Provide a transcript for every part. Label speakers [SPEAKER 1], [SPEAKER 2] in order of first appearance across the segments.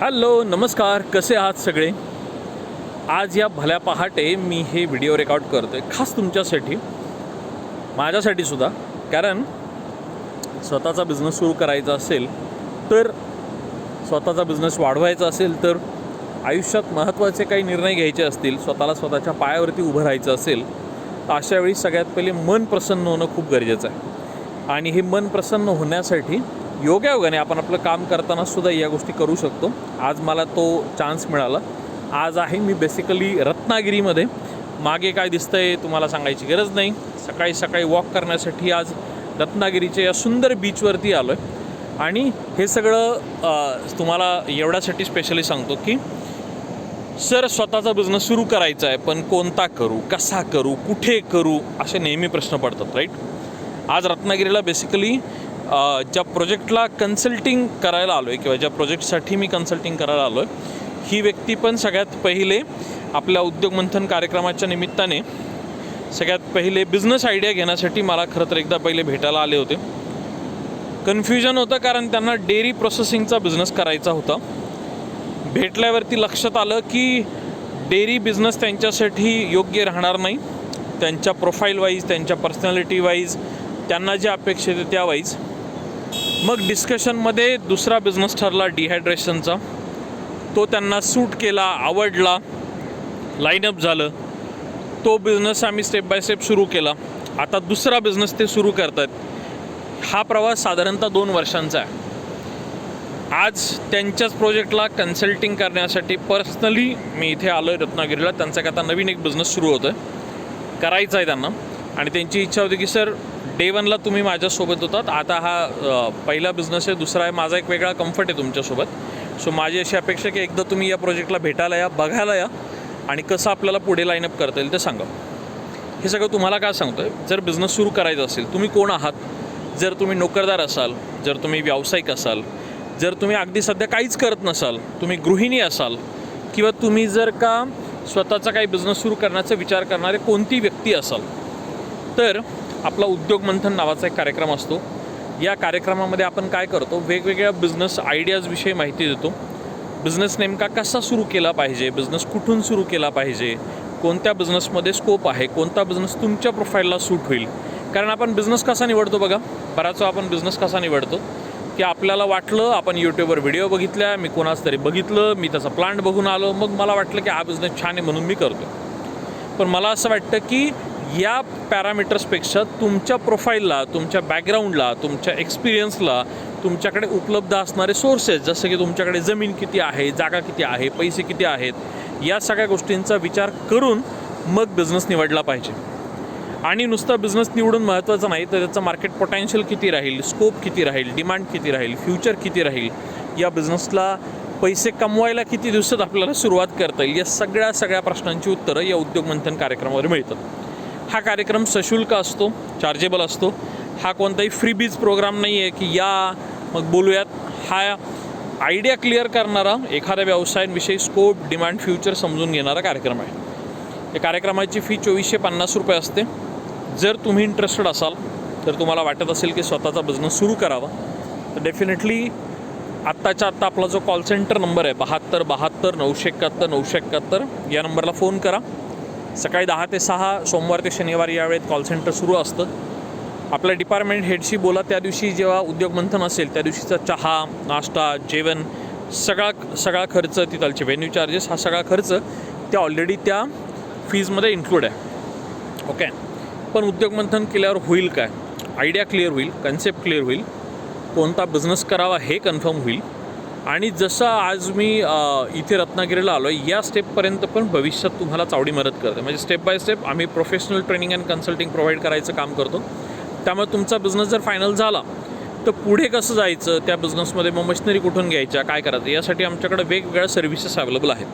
[SPEAKER 1] Hello नमस्कार. कसे आहात सगळे? आज या भल्या पहाटे मी हे व्हिडिओ रेकॉर्ड करतो आहे खास तुमच्यासाठी माझ्यासाठी सुद्धा. कारण स्वतःचा बिझनेस सुरू करायचा असेल तर स्वतःचा बिझनेस वाढवायचा असेल तर आयुष्यात महत्त्वाचे काही निर्णय घ्यायचे असतील स्वतःला स्वतःच्या पायावरती उभं राहायचं असेल तर अशावेळी सगळ्यात पहिले मन प्रसन्न होणं खूप गरजेचं आहे. आणि हे मन प्रसन्न होण्यासाठी योगायोगाने आपण आपलं काम करताना सुद्धा या गोष्टी करू शकतो. आज मला तो चान्स मिळाला. आज आहे मी बेसिकली रत्नागिरीमध्ये. मागे काय दिसतं आहे तुम्हाला सांगायची गरज नाही. सकाळी सकाळी वॉक करण्यासाठी आज रत्नागिरीच्या या सुंदर बीचवरती आलो आहे आणि हे सगळं तुम्हाला एवढ्यासाठी स्पेशली सांगतो की सर स्वतःचा बिझनेस सुरू करायचा आहे पण कोणता करू कसा करू कुठे करू असे नेहमी प्रश्न पडतात राईट आज रत्नागिरीला बेसिकली ज्या प्रोजेक्टला कन्सल्टिंग करायला आलो आहे किंवा ज्या प्रोजेक्टसाठी मी कन्सल्टिंग करायला आलो आहे ही व्यक्ती पण सगळ्यात पहिले आपल्या उद्योग मंथन कार्यक्रमाच्या निमित्ताने सगळ्यात पहिले बिझनेस आयडिया घेण्यासाठी मला खरं तर एकदा पहिले भेटायला आले होते. कन्फ्युजन होतं कारण त्यांना डेअरी प्रोसेसिंगचा बिझनेस करायचा होता. भेटल्यावरती लक्षात आलं की डेअरी बिझनेस त्यांच्यासाठी योग्य राहणार नाही. त्यांच्या प्रोफाईल वाईज त्यांच्या पर्सनॅलिटी वाईज त्यांना जे अपेक्षित आहे त्या वाईज मग डिस्कशनमध्ये दुसरा बिझनेस ठरला डिहायड्रेशनचा तो त्यांना सूट केला आवडला लाईनअप झालं. तो बिझनेस आम्ही स्टेप बाय स्टेप सुरू केला. आता दुसरा बिझनेस ते सुरू करतात. हा प्रवास साधारणतः दोन वर्षांचा आहे. आज त्यांच्याच प्रोजेक्टला कन्सल्टिंग करण्यासाठी पर्सनली मी इथे आलो आहे रत्नागिरीला. त्यांचा एक आता नवीन एक बिझनेस सुरू होतो आहे करायचा आहे त्यांना. आणि त्यांची इच्छा होती की सर डे वनला तुम्ही माझ्यासोबत होतात. आता हा पहिला बिझनेस आहे. दुसरा आहे. माझा एक वेगळा कम्फर्ट आहे तुमच्यासोबत. सो माझी अशी अपेक्षा की एकदा तुम्ही या प्रोजेक्टला भेटायला या बघायला या आणि कसं आपल्याला पुढे लाईनअप करता येईल ते सांगा. हे सगळं तुम्हाला काय सांगतो आहे जर बिझनेस सुरू करायचा असेल तुम्ही कोण आहात? जर तुम्ही नोकरदार असाल जर तुम्ही व्यावसायिक असाल जर तुम्ही अगदी सध्या काहीच करत नसाल तुम्ही गृहिणी असाल किंवा तुम्ही जर का स्वतःचा काही बिझनेस सुरू करण्याचा विचार करणारे कोणती व्यक्ती असाल तर आपला उद्योग मंथन नावाचा एक कार्यक्रम असतो. या कार्यक्रमामध्ये आपण काय करतो? वेगवेगळ्या बिझनेस आयडियाजविषयी माहिती देतो. बिझनेस नेमका कसा सुरू केला पाहिजे? बिझनेस कुठून सुरू केला पाहिजे? कोणत्या बिझनेसमध्ये स्कोप आहे? कोणता बिझनेस तुमच्या प्रोफाईलला सूट होईल? कारण आपण बिझनेस कसा निवडतो बघा? बराच आपण बिझनेस कसा निवडतो? की आपल्याला वाटलं आपण यूट्यूबवर व्हिडिओ बघितल्या मी कोणाच तरी बघितलं मी त्याचा प्लांट बघून आलो मग मला वाटलं की हा बिझनेस छान आहे म्हणून मी करतो पण मला असं वाटतं की या पॅरामीटर्सपेक्षा तुमच्या प्रोफाईलला तुमच्या बॅकग्राऊंडला तुमच्या एक्सपिरियन्सला तुमच्याकडे उपलब्ध असणारे सोर्सेस जसं की तुमच्याकडे जमीन किती आहे जागा किती आहे पैसे किती आहेत या सगळ्या गोष्टींचा विचार करून मग बिझनेस निवडला पाहिजे. आणि नुसता बिझनेस निवडून महत्त्वाचं नाही तर त्याचं मार्केट पोटेन्शियल किती राहील स्कोप किती राहील डिमांड किती राहील फ्युचर किती राहील या बिझनेसला पैसे कमवायला किती दिवसात आपल्याला सुरुवात करता येईल या सगळ्या सगळ्या प्रश्नांची उत्तरं या उद्योग मंथन कार्यक्रमावर मिळतात. हा कार्यक्रम सशुल्क असतो चार्जेबल असतो. हा कोणताही फ्रीबीज प्रोग्राम नाही आहे की या मग बोलूयात. हा आयडिया क्लिअर करणारा एखाद्या व्यवसायांविषयी स्कोप डिमांड फ्युचर समजून घेणारा कार्यक्रम आहे. या कार्यक्रमाची फी चोवीसशे पन्नास रुपये असते. जर तुम्ही इंटरेस्टेड असाल तर तुम्हाला वाटत असेल की स्वतःचा बिझनेस सुरू करावा. तर डेफिनेटली आत्ताच्या आत्ता आपला जो कॉल सेंटर नंबर आहे बहात्तर बहात्तर नऊशे एकाहत्तर नऊशे एकाहत्तर या नंबरला फोन करा. सकाळी दहा ते सहा सोमवार ते शनिवार यावेळेत कॉल सेंटर सुरू असतं. आपल्या डिपार्टमेंट हेडशी बोला त्या दिवशी जेव्हा उद्योग मंथन असेल त्या दिवशीचा चहा नाश्ता जेवण सगळा सगळा खर्च तिथलचे व्हेन्यू चार्जेस हा सगळा खर्च त्या ऑलरेडी त्या फीजमध्ये इन्क्लूड आहे. ओके पण उद्योग मंथन केल्यावर होईल काय? आयडिया क्लिअर होईल कन्सेप्ट क्लिअर होईल. कोणता बिझनेस करावा हे कन्फर्म होईल. आणि जसं आज मी इथे रत्नागिरीला आलो आहे या स्टेपपर्यंत पण भविष्यात तुम्हाला चावडी मदत करते. म्हणजे स्टेप बाय स्टेप आम्ही professional training and consulting provide करायचं काम करतो. त्यामुळे तुमचा बिझनेस जर फायनल झाला तर पुढे कसं जायचं त्या बिझनेसमध्ये मग मशिनरी कुठून घ्यायच्या काय करायचं यासाठी आमच्याकडे वेगवेगळ्या सर्व्हिसेस अवेलेबल आहेत.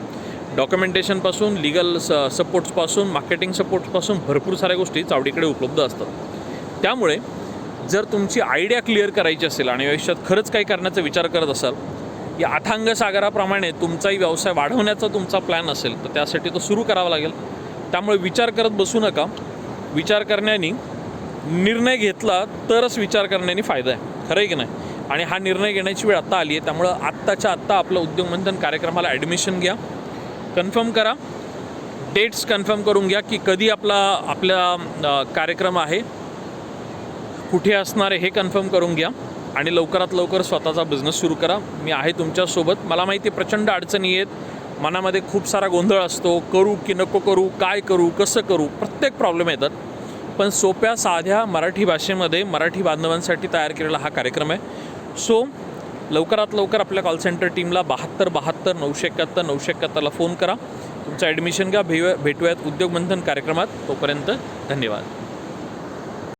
[SPEAKER 1] डॉक्युमेंटेशनपासून लिगल स सपोर्ट्सपासून मार्केटिंग सपोर्ट्सपासून भरपूर साऱ्या गोष्टी चावडीकडे उपलब्ध असतात. त्यामुळे जर तुमची आयडिया क्लिअर करायची असेल आणि आयुष्यात खरंच काही करण्याचा विचार करत असाल या अथांग सागराप्रमाणे तुमचाही व्यवसाय वाढवण्याचा तुमचा प्लॅन असेल तर त्यासाठी तो सुरू करावा लागेल. त्यामुळे विचार करत बसू नका. विचार करण्याने निर्णय घेतला तरच विचार करण्याने फायदा आहे. खरं आहे की नाही? आणि हा निर्णय घेण्याची वेळ आत्ता आली आहे त्यामुळं आत्ताच्या आत्ता आपलं उद्योगमंथन कार्यक्रमाला ॲडमिशन घ्या. कन्फर्म करा. डेट्स कन्फर्म करून घ्या की कधी आपला आपला कार्यक्रम आहे. कुठे असणार आहे हे कन्फर्म करून घ्या. आणि लवकरात लवकर स्वतःचा बिझनेस सुरू करा. मी आहे तुमच्यासोबत. मला माहिती प्रचंड अडचणी आहेत. मनामध्ये खूप सारा गोंधळ असतो. करू की नको करू काय करू कसं करू प्रत्येक प्रॉब्लेम येतात. पण सोप्या साध्या मराठी भाषेमध्ये मराठी बांधवांसाठी तयार केलेला हा कार्यक्रम आहे. सो लवकरात लवकर आपल्या कॉल सेंटर टीमला बहात्तर बहात्तर नऊशे एकाहत्तर नऊशे एकाहत्तरला फोन करा. तुमचं ॲडमिशन घ्या. भेव भेटूयात उद्योगमंथन कार्यक्रमात. तोपर्यंत धन्यवाद.